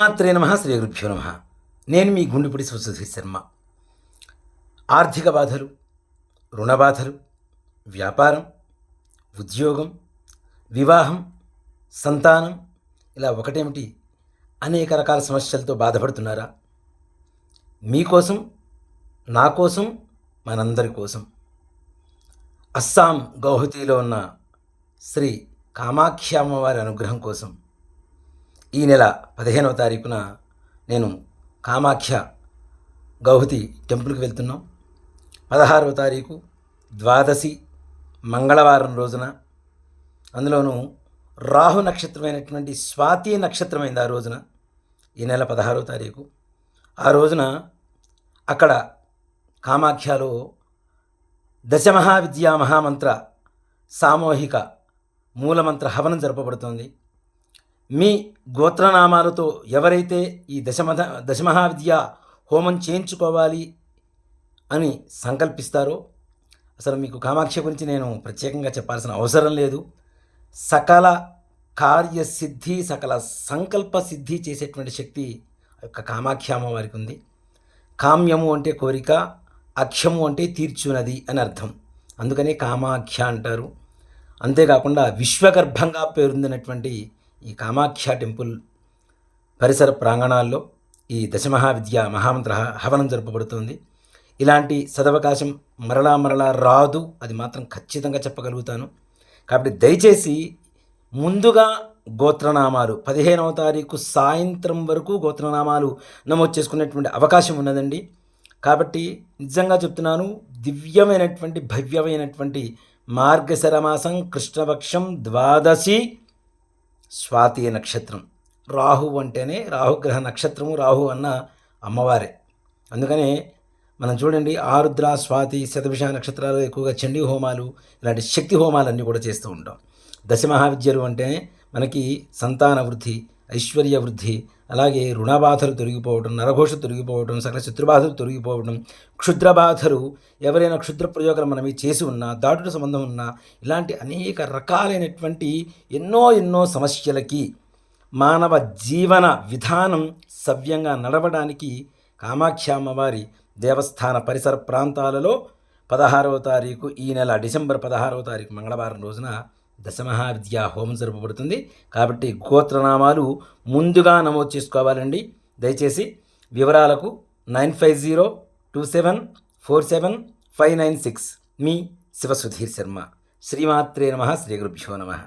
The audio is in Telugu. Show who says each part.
Speaker 1: మాత్రే నమ శ్రీ గురుభ్యో నమ. నేను మీ గుండెపూడి సుధీర్ శర్మ. ఆర్థిక బాధలు రుణ బాధలు వ్యాపారం ఉద్యోగం వివాహం సంతానం ఇలా ఒకటేమిటి? అనేక రకాల సమస్యలతో బాధపడుతున్నారా? మీకోసం నా కోసం మనందరి కోసం. అస్సాం గౌహతిలో ఉన్న శ్రీ కామాఖ్యామ్మవారి అనుగ్రహం కోసం ఈ నెల పదిహేనవ తారీఖున నేను కామాఖ్య గౌహతి టెంపుల్కి వెళ్తున్నాం. పదహారవ తారీఖు ద్వాదశి మంగళవారం రోజున. అందులోనూ రాహు నక్షత్రమైనటువంటి స్వాతి నక్షత్రమైంది ఆ రోజున ఈ నెల పదహారవ తారీఖు. ఆ రోజున అక్కడ కామాఖ్యలో దశమహావిద్యా మహామంత్ర సామూహిక మూలమంత్ర హవనం జరపబడుతోంది. మీ గోత్రనామాలతో ఎవరైతే ఈ దశమధ దశమహావిద్య హోమం చేయించుకోవాలి అని సంకల్పిస్తారో అసలు మీకు కామాక్షి గురించి నేను ప్రత్యేకంగా చెప్పాల్సిన అవసరం లేదు. సకల కార్యసిద్ధి సకల సంకల్ప సిద్ధి చేసేటువంటి శక్తి ఆ యొక్క కామాఖ్య అమ్మవారికి ఉంది. కామ్యము అంటే కోరిక అక్షము అంటే తీర్చునది అని అర్థం. అందుకనే కామాఖ్య అంటారు. అంతేకాకుండా విశ్వగర్భంగా పేరొందినటువంటి ఈ కామాఖ్య టెంపుల్ పరిసర ప్రాంగణాల్లో ఈ దశమహావిద్య మహామంత్ర హవనం జరపబడుతుంది. ఇలాంటి సదవకాశం మరలా మరలా రాదు అది మాత్రం ఖచ్చితంగా చెప్పగలుగుతాను. కాబట్టి దయచేసి ముందుగా గోత్రనామాలు పదిహేనవ తారీఖు సాయంత్రం వరకు గోత్రనామాలు నమోదు చేసుకునేటువంటి అవకాశం ఉన్నదండి. కాబట్టి నిజంగా చెప్తున్నాను దివ్యమైనటువంటి భవ్యమైనటువంటి మార్గశరమాసం కృష్ణపక్షం ద్వాదశి స్వాతి నక్షత్రం. రాహు అంటేనే రాహుగ్రహ నక్షత్రము రాహు అన్న అమ్మవారే. అందుకనే మనం చూడండి ఆరుద్ర స్వాతి శతభిష నక్షత్రాలు ఎక్కువగా చండీ హోమాలు ఇలాంటి శక్తి హోమాలన్నీ కూడా చేస్తూ ఉంటాం. దశ మహావిద్యలు అంటే మనకి సంతాన వృద్ధి ఐశ్వర్య వృద్ధి అలాగే రుణబాధలు తొలగిపోవడం నరఘోష తొలగిపోవడం సకల శత్రుబాధలు తొలగిపోవడం క్షుద్రబాధలు ఎవరైనా క్షుద్ర ప్రయోగాలు మనవి చేసి ఉన్నా దాటుడు సంబంధం ఉన్నా ఇలాంటి అనేక రకాలైనటువంటి ఎన్నో ఎన్నో సమస్యలకి మానవ జీవన విధానం సవ్యంగా నడవడానికి కామాఖ్యామ్మవారి దేవస్థాన పరిసర ప్రాంతాలలో పదహారవ తారీఖు ఈ నెల డిసెంబర్ పదహారవ తారీఖు మంగళవారం రోజున దశమహావిద్య హోమం జరపబడుతుంది. కాబట్టి గోత్రనామాలు ముందుగా నమోదు చేసుకోవాలండి. దయచేసి వివరాలకు nine five zero two seven four seven five nine six. మీ శివసుధీర్ శర్మ. శ్రీమాత్రే నమ శ్రీ గురుభ్యో నమ.